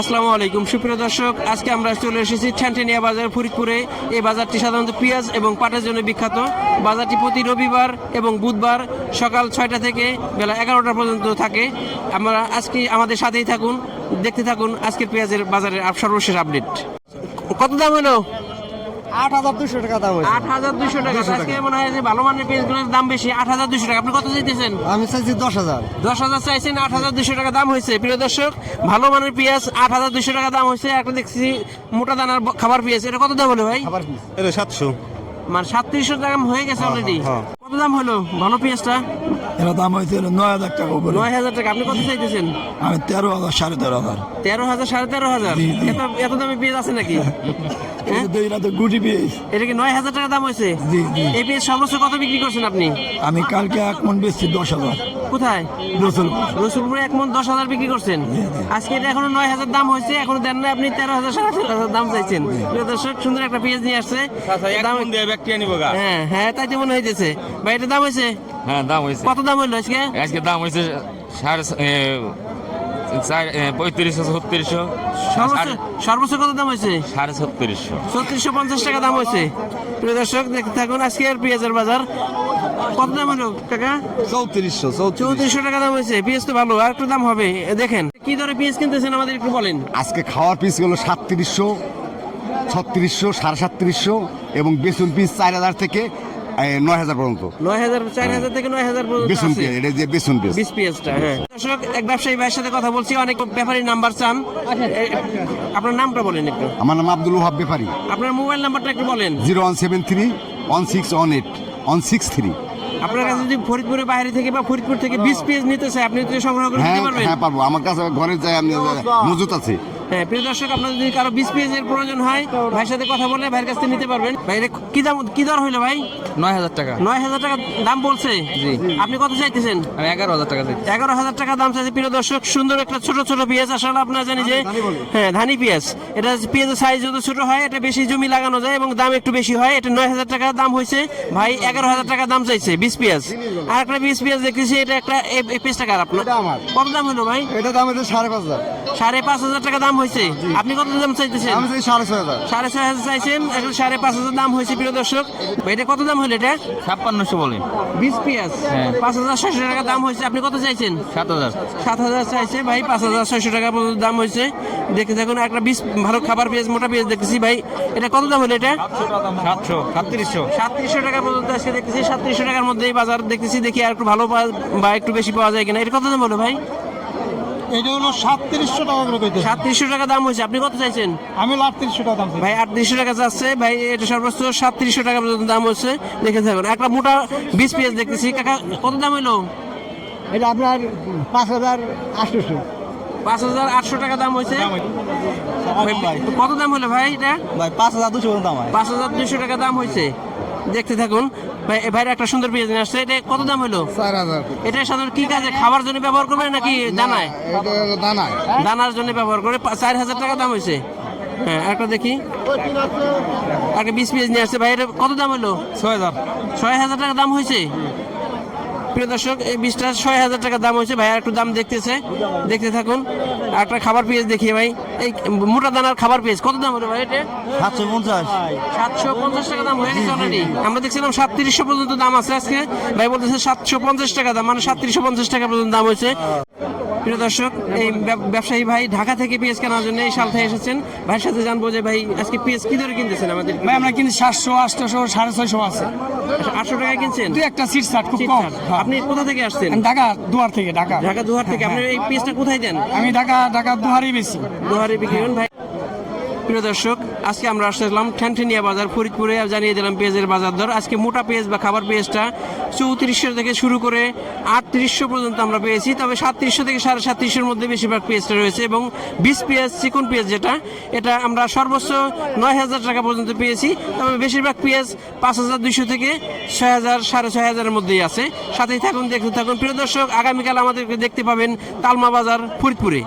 আসসালামু আলাইকুম। সুপ্রিয় দর্শক, আজকে আমরা চলে এসেছি ঠ্যান্টেনিয়া বাজার ফরিদপুরে। এই বাজারটি সাধারণত পেঁয়াজ এবং পাটের জন্য বিখ্যাত। বাজারটি প্রতি রবিবার এবং বুধবার সকাল ছয়টা থেকে বেলা এগারোটা পর্যন্ত থাকে। আমরা আজকে আমাদের সাথেই থাকুন, দেখতে থাকুন আজকের পেঁয়াজের বাজারের সর্বশেষ আপডেট। কত দাম হলো? আট হাজার দুশো টাকা দাম হয়েছে। আট হাজার দুশো টাকা। আজকে মনে হয় যে ভালো মানের পেঁয়াজগুলোর দাম বেশি আট হাজার দুশো টাকা। আপনি কত চাইতেছেন? আমি চাইছি দশ হাজার। দশ হাজার চাইছেন আট হাজার দুশো টাকা দাম হয়েছে। প্রিয় দর্শক ভালো মানের পেঁয়াজ আট হাজার দুশো টাকা দাম হয়েছে। একটা দেখছি মোটা দানার খাবার পেঁয়াজ। এটা কত দাম হলো ভাই? এটা সাতশো। মানে সাতত্রিশশো দাম হয়ে গেছে অলরেডি হ্যাঁ। কত দাম হলো? ভালো পেঁয়াজটা? এর দাম হয়েছে নয় হাজার টাকা উপরে। নয় হাজার টাকা। আপনি কত চাইতেছেন? আমি তেরো হাজার সাড়ে তেরো হাজার। তেরো হাজার সাড়ে তেরো হাজার। এত দামে পেঁয়াজ আছে নাকি? এটা তো গুটি পিস এটা কি নয় হাজার টাকা দাম হয়েছে জি, জি। এই পেঁয়াজ সর্বোচ্চ কত বিক্রি করছেন আপনি? আমি কালকে এক মন বেচছি দশ হাজার। কোথায়? রসুল রসুলপুরে এক মন দশ হাজার বিক্রি করছেন? আজকে এটা এখনও নয় হাজার দাম হয়েছে এখনও দেন না আপনি তেরো হাজার সাড়ে তেরো হাজার দাম চাইছেন। দর্শক সুন্দর একটা পেঁয়াজ নিয়ে আসছে। দাম দিয়ে ব্যক্তি আনিব গা। হ্যাঁ হ্যাঁ তাই তো মনে হইতেছে। ভাই এটা দাম হয়েছে হ্যাঁ দাম হয়েছে। কত দাম হইল আজকে? আজকে দাম হয়েছে সাড়ে চার পঁয়ত্রিশশো ছত্রিশশো। সর্বোচ্চ সর্বোচ্চ কত দাম হয়েছে? সাড়ে ছত্রিশশো। ছত্রিশশো পঞ্চাশ টাকা দাম হয়েছে। প্রিয় দর্শক দেখতে থাকুন আজকে আর পেঁয়াজের বাজার। কত দাম হলো কাকা? চৌত্রিশশো চৌত্রিশশো টাকা দাম হয়েছে। পেঁয়াজ তো ভালো আর একটু দাম হবে। এ দেখেন কি দরে পেঁয়াজ কিনতেছেন আমাদের একটু বলেন। আজকে খাওয়ার পিসগুলো সাতত্রিশশো ছত্রিশশো সাড়ে সাতত্রিশশো এবং বেসন পিস চার হাজার থেকে নয় হাজার পর্যন্ত। নয় হাজার চার হাজার থেকে নয় হাজার পর্যন্ত বেসন। এটা যে বেসন পিস বিশ পেঁয়াজটা হ্যাঁ। দর্শক এক ব্যবসায়ী ভাইয়ের সাথে কথা বলছি অনেক ব্যাপারীর নাম্বার চান। আপনার নামটা বলেন একটু। আমার নাম আব্দুল ওহাব ব্যাপারী। আপনার মোবাইল নাম্বারটা একটু বলেন। Zero one seven three one six one eight one six three. আপনার কাছে যদি ফরিদপুরের বাইরে থেকে বা ফরিদপুর থেকে বিশ পেঁয়াজ নিতে চাই আপনি সংগ্রহ করে হ্যাঁ দিতে পারবেন। হ্যাঁ পারব। আমার কাছে ঘরে যাই আমি মজুত আছে। প্রিয় দর্শক আপনার যদি কারও বিশ পেঁয়াজের প্রয়োজন হয় ভাইয়ের সাথে কথা বলে ভাইয়ের কাছ থেকে নিতে পারবেন। ভাই কি দাম কি দর হইল ভাই? নয় হাজার টাকা। নয় হাজার টাকা দাম বলছে? জি। আপনি কত চাইতেছেন? আমি এগারো হাজার টাকা দিচ্ছি এগারো হাজার টাকা দাম চাইছে প্রিয় দর্শক সুন্দর একটা ছোট ছোট পেঁয়াজ। আসলে আপনারা জানি যে হ্যাঁ ধানি পেঁয়াজ। এটা পেঁয়াজের সাইজ যত ছোট হয় এটা বেশি জমি লাগানো যায় এবং দাম একটু বেশি হয়। এটা নয় হাজার টাকা দাম হয়েছে ভাই এগারো হাজার টাকা দাম চাইছে বিশ পেঁয়াজ। আর একটা বিশ পেঁয়াজ দেখতেছি এটা একটা এ- এই পেঁয়াজ টাকার আপনার এটা আমার। কত দাম হলো ভাই? এটা দাম হয়েছে সাড়ে পাঁচ হাজার। সাড়ে পাঁচ হাজার টাকা দাম হয়েছে? আপনি কত দাম চাইতেছেন? আমি চাই সাড়ে ছয় হাজার। সাড়ে ছয় হাজার চাইছেন এখন সাড়ে পাঁচ হাজার দাম হয়েছে প্রিয় দর্শক। ভাই, এটা কত দাম হলো এটা? ছাপ্পান্নশো বলেন বিশ পেঁয়াজ। হ্যাঁ। পাঁচ হাজার ছয়শো টাকা দাম হয়েছে আপনি কত চাইছেন? সাত হাজার। সাত হাজার চাইছে ভাই পাঁচ হাজার ছয়শো টাকা পর্যন্ত দাম হয়েছে। দেখতে থাকুন একটা বিশ ভালো খাবার পেঁয়াজ মোটা পেঁয়াজ দেখতেছি ভাই। এটা কত দাম হলো এটা? সাতশো সাতত্রিশশো। সাতত্রিশশো টাকা পর্যন্ত আজকে দেখতেছি সাতত্রিশশো টাকার মধ্যে এই বাজার দেখতেছি দেখি আর একটু ভালো পাওয়া- বা একটু বেশি পাওয়া যায় কিনা। এটা কত দাম হলো ভাই? এটা হলো সাতত্রিশশো টাকা করে কইতে। সাতত্রিশশো টাকা দাম হয়েছে। আপনি কত চাইছেন? আমি আটত্রিশশো টাকা দাম। ভাই আটত্রিশশো টাকা যাচ্ছে। ভাই এটা সর্বোচ্চ সাতত্রিশশো টাকা পর্যন্ত দাম হচ্ছে দেখে থাকুন। একটা মোটা বিশ পেঁয়াজ দেখতেছি। কাকা কত দাম হলো এটা আপনার পাঁচ হাজার আটশোশো। পাঁচ হাজার আটশো টাকা দাম হয়েছে। কত দাম হলো ভাই এটা? ভাই পাঁচ হাজার দুশো দাম হয়। পাঁচ হাজার দুশো টাকা দাম হয়েছে। দেখতে থাকুন। ভাই ভাইয়ের একটা সুন্দর পেঁয়াজ নিয়ে আসছে। এটা কত দাম হলো? চার হাজার। এটা সাধারণত কি কাজে? খাবার জন্য ব্যবহার করবে নাকি দানায়? দানায়। দানার জন্য ব্যবহার করে চার হাজার টাকা দাম হয়েছে। হ্যাঁ একটা দেখি। একটা বিশ নিয়ে আসছে। ভাই এটা কত দাম হলো? ছয় হাজার। ছয় হাজার টাকা দাম হয়েছে? প্রিয় দর্শক এই ছয় হাজার টাকা দাম হয়েছে। একটু দাম দেখতেছে। দেখতে থাকুন। একটা খাবার পেঁয়াজ দেখি ভাই। এই মোটা দানার খাবার পেঁয়াজ কত দাম হলো ভাই এটা? সাতশো পঞ্চাশ। সাতশো পঞ্চাশ টাকা দাম হয়ে গেছে অলরেডি আমরা দেখছিলাম সাতত্রিশশো পর্যন্ত দাম আছে আজকে। ভাই বলতেছে সাতশো পঞ্চাশ টাকা দাম মানে সাতত্রিশশো পঞ্চাশ টাকা পর্যন্ত দাম হয়েছে। প্রিয় দর্শক এই ব্যবসায়ী ভাই ঢাকা থেকে পেঁয়াজ কেনার জন্য এই সাল থেকে এসেছেন। ভাইয়ের সাথে জানব যে ভাই আজকে পেঁয়াজ কি ধরে কিনতেছেন আমাদের ভাই আমরা কিন্তু সাতশো আটশো সাড়ে ছয়শো আছে। আটশো টাকা কিনছেন? দুই একটা সিট সাট খুব কম। আপনি কোথা থেকে আসছেন? ঢাকা দুয়ার থেকে ঢাকা। ঢাকা দুয়ার থেকে। আপনি এই পেঁয়াজটা কোথায় দেন? আমি ঢাকা ঢাকা দুয়ারই বেশি দুহারে বিক্রি ভাই। প্রিয় দর্শক, আজকে আমরা আসলাম ঠ্যানঠেনিয়া বাজার, ফরিদপুরে জানিয়ে দিলাম পেঁয়াজের বাজার দর। আজকে মোটা পেঁয়াজ বা খাবার পেঁয়াজটা চৌত্রিশশো থেকে শুরু করে আটত্রিশশো পর্যন্ত আমরা পেয়েছি, তবে সাতত্রিশশো থেকে সাড়ে সাতত্রিশশোর মধ্যে বেশিরভাগ পেঁয়াজটা রয়েছে এবং বিশ পেঁয়াজ চিকন পেঁয়াজ যেটা, এটা আমরা সর্বোচ্চ নয় হাজার টাকা পর্যন্ত পেয়েছি, তবে বেশিরভাগ পেঁয়াজ পাঁচ হাজার দুইশো থেকে ছয় হাজার, সাড়ে ছয় হাজারের মধ্যেই আছে। সাথেই থাকুন, দেখতে থাকুন। প্রিয় দর্শক, আগামীকাল আমাদেরকে দেখতে পাবেন তালমা বাজার, ফরিদপুরে।